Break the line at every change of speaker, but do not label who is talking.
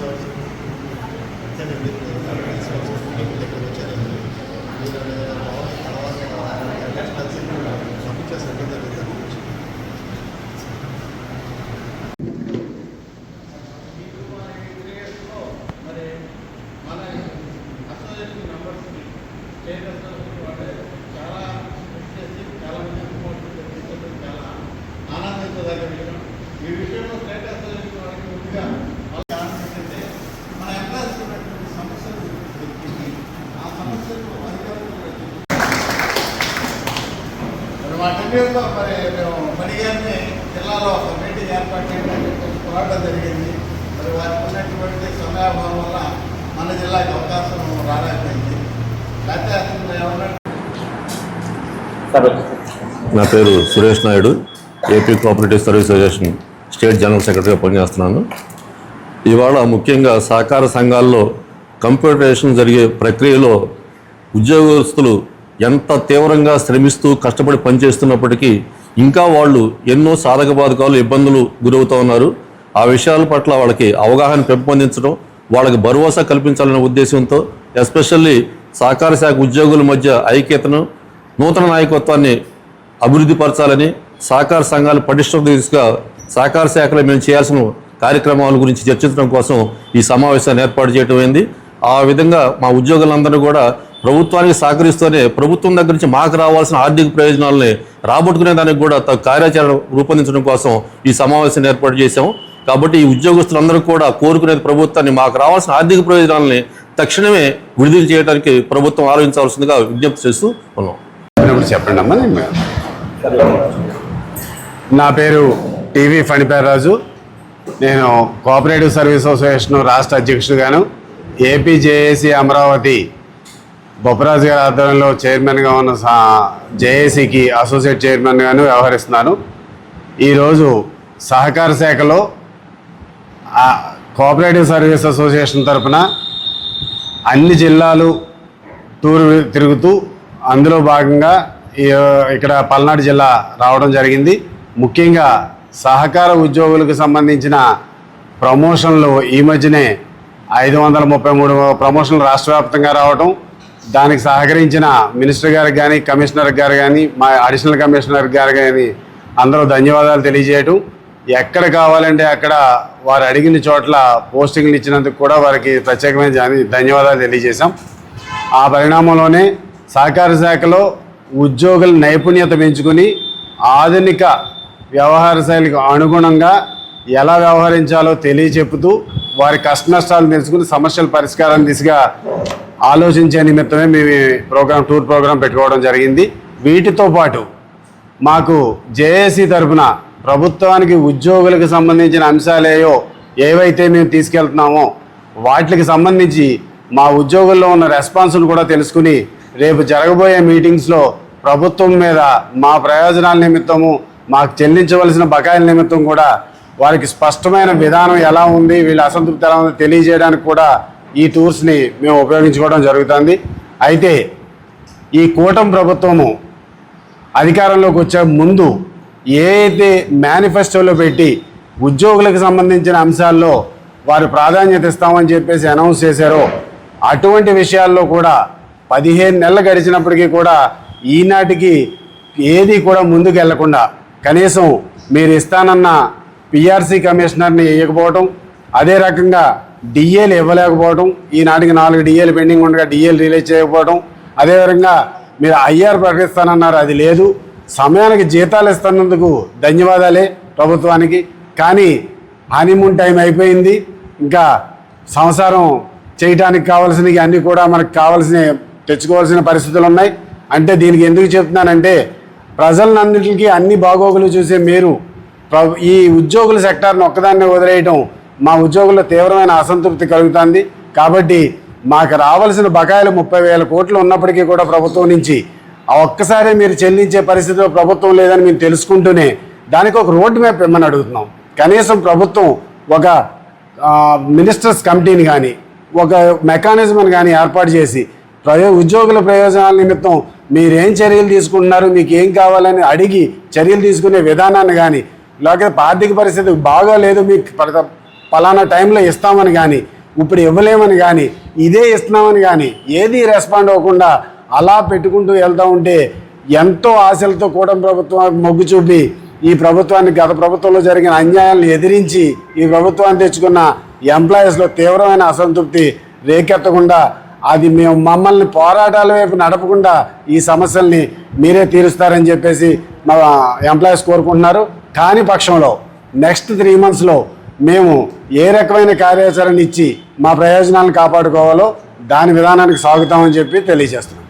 తీసుకోవాల్సిన అత్యంత మీరు తీసుకోవాల్సిన మీకు దగ్గర వచ్చారండి మీరు తర్వాత తర్వాత జరుగుతుంది
చాలా చాలా చాలా ఆనందించదగ్గ విషయం ఈ విషయంలో స్టేట్ అసోసియేషన్ వాళ్ళకి ముందుగా వాళ్ళకి ఆనందించండి మన ఎంప్లాయీస్ ఉన్నటువంటి సమస్యలు గుర్తించి ఆ సమస్యలు అధికారులు మరి మరి మేము మణిగారిని జిల్లాలో ఒక మీటింగ్ ఏర్పాటు చేయడానికి పోరాటం జరిగింది. మరి వారికి ఉన్నటువంటి సమయాభావం వల్ల మన జిల్లాకి అవకాశం రాలేకపోయింది. లేకపోతే అసలు ఏమన్నా
నా పేరు Suresh Naidu AP cooperative service association state general సెక్రటరీగా పనిచేస్తున్నాను. ఇవాళ ముఖ్యంగా సహకార సంఘాల్లో కంప్యూటరేషన్ జరిగే ప్రక్రియలో ఉద్యోగస్తులు ఎంత తీవ్రంగా శ్రమిస్తూ కష్టపడి పనిచేస్తున్నప్పటికీ ఇంకా వాళ్ళు ఎన్నో సాధక బాధకాలు ఇబ్బందులు గురవుతూ ఉన్నారు. ఆ విషయాల పట్ల వాళ్ళకి అవగాహన పెంపొందించడం వాళ్ళకి భరోసా కల్పించాలనే ఉద్దేశంతో ఎస్పెషల్లీ సహకార శాఖ ఉద్యోగుల మధ్య ఐక్యతను నూతన నాయకత్వాన్ని అభివృద్ధి పరచాలని సహకార సంఘాలు పటిష్ట దిశగా సహకార శాఖలో మేము చేయాల్సిన కార్యక్రమాల గురించి చర్చించడం కోసం ఈ సమావేశాన్ని ఏర్పాటు చేయడం అయింది. ఆ విధంగా మా ఉద్యోగులందరూ కూడా ప్రభుత్వానికి సహకరిస్తూనే ప్రభుత్వం దగ్గర నుంచి మాకు రావాల్సిన ఆర్థిక ప్రయోజనాలని రాబట్టుకునే దానికి కూడా తగు కార్యాచరణ రూపొందించడం కోసం ఈ సమావేశాన్ని ఏర్పాటు చేశాం కాబట్టి ఈ ఉద్యోగస్తులందరూ కూడా కోరుకునేది ప్రభుత్వాన్ని మాకు రావాల్సిన ఆర్థిక ప్రయోజనాలని తక్షణమే విడుదల చేయడానికి ప్రభుత్వం ఆలోచించవలసిందిగా విజ్ఞప్తి చేస్తూ ఉన్నాం.
చెప్పండి అమ్మా. నా పేరు టీవీ ఫణిపేరరాజు నేను కోఆపరేటివ్ సర్వీస్ అసోసియేషన్ రాష్ట్ర అధ్యక్షుడుగాను. ఏపీజేఏసీ అమరావతి బొప్పరాజు గారి ఆధ్వర్యంలో చైర్మన్గా ఉన్న జేఏసీకి అసోసియేట్ చైర్మన్గాను వ్యవహరిస్తున్నాను ఈరోజు సహకార శాఖలో కోఆపరేటివ్ సర్వీస్ అసోసియేషన్ తరపున అన్ని జిల్లాలు టూర్ తిరుగుతూ అందులో భాగంగా ఈ- ఇక్కడ పల్నాడు జిల్లా రావడం జరిగింది. ముఖ్యంగా సహకార ఉద్యోగులకు సంబంధించిన ప్రమోషన్లు ఈ మధ్యనే ఐదు వందల ముప్పై మూడు ప్రమోషన్లు రాష్ట్ర వ్యాప్తంగా రావడం దానికి సహకరించిన మినిస్టర్ గారికి కానీ కమిషనర్ గారు కానీ మా అడిషనల్ కమిషనర్ గారు కానీ అందరూ ధన్యవాదాలు తెలియజేయటం. ఎక్కడ కావాలంటే అక్కడ వారు అడిగిన చోట్ల పోస్టింగ్లు ఇచ్చినందుకు కూడా వారికి ప్రత్యేకమైన ధన్యవాదాలు తెలియజేశాం. ఆ పరిణామంలోనే సహకార శాఖలో ఉద్యోగుల నైపుణ్యత పెంచుకుని ఆధునిక వ్యవహార శైలికి అనుగుణంగా ఎలా వ్యవహరించాలో తెలియచెప్పుతూ వారి కష్ట నష్టాలు తెలుసుకుని సమస్యల పరిష్కారం దిశగా ఆలోచించే నిమిత్తమే మేము ప్రోగ్రాం టూర్ ప్రోగ్రాం పెట్టుకోవడం జరిగింది. వీటితో పాటు మాకు జేఏసీ తరఫున ప్రభుత్వానికి ఉద్యోగులకు సంబంధించిన అంశాలేయో ఏవైతే మేము తీసుకెళ్తున్నామో వాటికి సంబంధించి మా ఉద్యోగుల్లో ఉన్న రెస్పాన్స్ను కూడా తెలుసుకుని రేపు జరగబోయే మీటింగ్స్లో ప్రభుత్వం మీద మా ప్రయోజనాల నిమిత్తము మాకు చెల్లించవలసిన బకాయిల నిమిత్తం కూడా వారికి స్పష్టమైన విధానం ఎలా ఉంది వీళ్ళ అసంతృప్తి ఎలా ఉంది తెలియజేయడానికి కూడా ఈ టూర్స్ని మేము ఉపయోగించుకోవడం జరుగుతుంది. అయితే ఈ కూటమి ప్రభుత్వము అధికారంలోకి వచ్చే ముందు ఏ అయితే మేనిఫెస్టోలో పెట్టి ఉద్యోగులకు సంబంధించిన అంశాల్లో వారు ప్రాధాన్యత ఇస్తామని చెప్పేసి అనౌన్స్ చేశారో అటువంటి విషయాల్లో కూడా పదిహేను నెలలు గడిచినప్పటికీ కూడా ఈనాటికి ఏది కూడా ముందుకు వెళ్ళకుండా కనీసం మీరు ఇస్తానన్న పిఆర్సీ కమిషనర్ని వేయకపోవటం అదే రకంగా డిఏలు ఇవ్వలేకపోవడం ఈనాటికి నాలుగు డిఏలు పెండింగ్ ఉండగా డిఏలు రిలీజ్ చేయకపోవడం అదేవిధంగా మీరు ఐఆర్ ప్రకటిస్తానన్నారు అది లేదు. సమయానికి జీతాలు ఇస్తున్నందుకు ధన్యవాదాలే ప్రభుత్వానికి. కానీ హనీమూన్ టైం అయిపోయింది. ఇంకా సంసారం చేయడానికి కావాల్సినవి అన్నీ కూడా మనకు కావాల్సిన తెచ్చుకోవాల్సిన పరిస్థితులు ఉన్నాయి. అంటే దీనికి ఎందుకు చెప్తున్నానంటే ప్రజలన్నింటికి అన్ని బాగోగులు చూసే మీరు ఈ ఉద్యోగుల సెక్టార్ని ఒక్కదాన్ని వదిలేయటం మా ఉద్యోగుల్లో తీవ్రమైన అసంతృప్తి కలుగుతుంది. కాబట్టి మాకు రావాల్సిన బకాయిలు ముప్పై వేల కోట్లు ఉన్నప్పటికీ కూడా ప్రభుత్వం నుంచి ఆ ఒక్కసారి మీరు చెల్లించే పరిస్థితిలో ప్రభుత్వం లేదని మేము తెలుసుకుంటూనే దానికి ఒక రోడ్ మ్యాప్ ఇమ్మని అడుగుతున్నాం. కనీసం ప్రభుత్వం ఒక మినిస్టర్స్ కమిటీని కానీ ఒక మెకానిజంని కానీ ఏర్పాటు చేసి ప్రయో ఉద్యోగుల ప్రయోజనాల నిమిత్తం మీరేం చర్యలు తీసుకుంటున్నారు మీకు ఏం కావాలని అడిగి చర్యలు తీసుకునే విధానాన్ని కానీ లేకపోతే ఆర్థిక పరిస్థితి బాగా లేదు మీకు పలానా టైంలో ఇస్తామని కానీ ఇప్పుడు ఇవ్వలేమని కానీ ఇదే ఇస్తున్నామని కానీ ఏది రెస్పాండ్ అవ్వకుండా అలా పెట్టుకుంటూ వెళ్తూ ఉంటే ఎంతో ఆశలతో కూటమి ప్రభుత్వం మొగ్గు చూపి ఈ ప్రభుత్వానికి గత ప్రభుత్వంలో జరిగిన అన్యాయాలను ఎదిరించి ఈ ప్రభుత్వాన్ని తెచ్చుకున్న ఎంప్లాయీస్లో తీవ్రమైన అసంతృప్తి రేకెత్తకుండా అది మేము మమ్మల్ని పోరాటాల వైపు నడపకుండా ఈ సమస్యల్ని మీరే తీరుస్తారని చెప్పేసి మా ఎంప్లాయీస్ కోరుకుంటున్నారు. కాని పక్షంలో నెక్స్ట్ త్రీ మంత్స్లో మేము ఏ రకమైన కార్యాచరణ ఇచ్చి మా ప్రయోజనాలను కాపాడుకోవాలో దాని విధానానికి సాగుతామని చెప్పి తెలియజేస్తున్నాం.